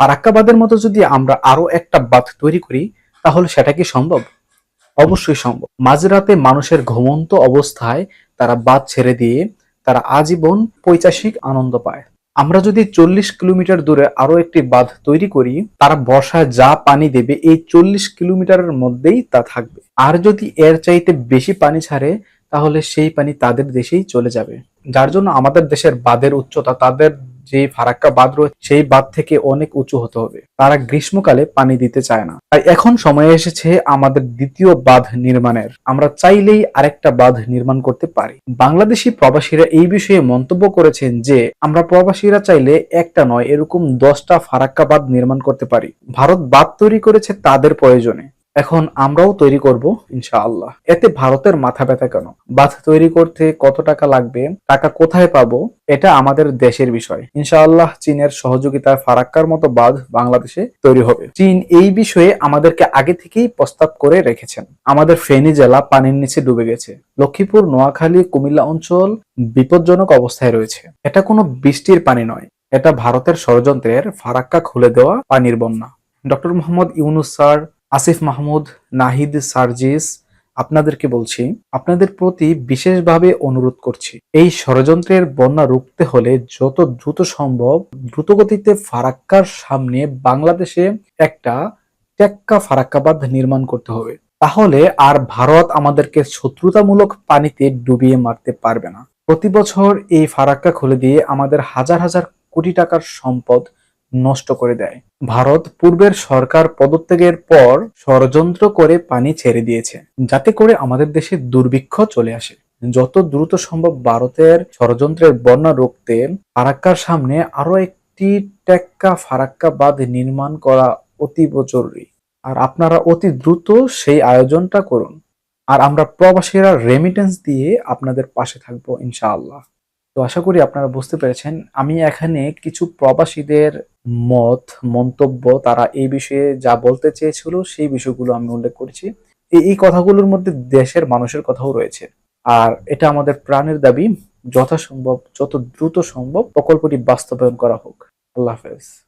ফারাক্কাবাদের মতো যদি আমরা আরও একটা বাঁধ তৈরি করি, তাহলে সেটা কি সম্ভব? অবশ্যই সম্ভব। মাঝরাতে মানুষের ঘুমন্ত অবস্থায় তারা বাঁধ ছেড়ে দিয়ে তারা আজীবন পৈচাসিক আনন্দ পায়। আমরা যদি চল্লিশ কিলোমিটার দূরে আরও একটি বাঁধ তৈরি করি, তারা বর্ষায় যা পানি দেবে, এই চল্লিশ কিলোমিটারের মধ্যেই তা থাকবে। আর যদি এর চাইতে বেশি পানি ছাড়ে, তাহলে সেই পানি তাদের দেশেই চলে যাবে। যার জন্য আমাদের দেশের বাঁধের উচ্চতা, তাদের যে ফারাক্কা বাঁধ রয়েছে সেই বাঁধ থেকে অনেক উঁচু হতে হবে। তারা গ্রীষ্মকালে পানি দিতে চায় না। তাই এখন সময় এসেছে আমাদের দ্বিতীয় বাঁধ নির্মাণের। আমরা চাইলেই আরেকটা বাঁধ নির্মাণ করতে পারি। বাংলাদেশি প্রবাসীরা এই বিষয়ে মন্তব্য করেছেন যে, আমরা প্রবাসীরা চাইলে একটা নয়, এরকম দশটা ফারাক্কা বাঁধ নির্মাণ করতে পারি। ভারত বাঁধ তৈরি করেছে তাদের প্রয়োজনে। এখন আমরাও তৈরি করব, ইনশাআল্লাহ। এতে ভারতের মাথা ব্যথা কেন? বাঁধ তৈরি করতে কত টাকা লাগবে? টাকা কোথায় পাবো? এটা আমাদের দেশের বিষয়। ইনশাআল্লাহ চীনের সহযোগিতায় ফারাক্কার মতো বাঁধ বাংলাদেশে তৈরি হবে। চীন এই বিষয়ে আমাদেরকে আগে থেকেই প্রস্তাব করে রেখেছেন। আমাদের ফেনী জেলা পানির নিচে ডুবে গেছে। লক্ষ্মীপুর, নোয়াখালী, কুমিল্লা অঞ্চল বিপজ্জনক অবস্থায় রয়েছে। এটা কোনো বৃষ্টির পানি নয়। এটা ভারতের ষড়যন্ত্রের ফারাক্কা খুলে দেওয়া পানির বন্যা। ডক্টর মোহাম্মদ ইউনুস স্যার আসিফ মাহমুদ, নাহিদ সার্জিস, আপনাদেরকে বলছি, আপনাদের প্রতি বিশেষভাবে অনুরোধ করছি, এই ষড়যন্ত্রের বন্যা রুখতে হলে যত দ্রুত সম্ভব দ্রুতগতিতে ফারাক্কার সামনে বাংলাদেশে একটা টেক্কা ফারাক্কাবাদ নির্মাণ করতে হবে। তাহলে আর ভারত আমাদেরকে শত্রুতামূলক পানিতে ডুবিয়ে মারতে পারবে না। প্রতি বছর এই ফারাক্কা খুলে দিয়ে আমাদের হাজার হাজার কোটি টাকার সম্পদ নষ্ট করে দেয়। ভারত পূর্বের সরকার পদত্যাগের পর ষড়যন্ত্র করে পানি ছেড়ে দিয়েছে, যাতে করে আমাদের দেশে দুর্ভিক্ষ চলে আসে। যত দ্রুত সম্ভব ভারতের ষড়যন্ত্রের বন্যা রুখতে ফারাক্কার সামনে আরও একটি টেক্কা ফারাক্কা বাঁধ নির্মাণ করা অতীব জরুরি। আর আপনারা অতি দ্রুত সেই আয়োজনটা করুন। আর আমরা প্রবাসীরা রেমিটেন্স দিয়ে আপনাদের পাশে থাকব, ইনশাআল্লাহ। তো আশা করি আপনারা বুঝতে পেরেছেন, আমি এখানে কিছু প্রবাসীদের মত, মন্তব্য, তারা এই বিষয়ে যা বলতে চেয়েছিল সেই বিষয়গুলো আমি উল্লেখ করেছি। এই কথাগুলোর মধ্যে দেশের মানুষের কথাও রয়েছে। আর এটা আমাদের প্রাণের দাবি, যথাসম্ভব, যত দ্রুত সম্ভব প্রকল্পটি বাস্তবায়ন করা হোক। আল্লাহ হাফেজ।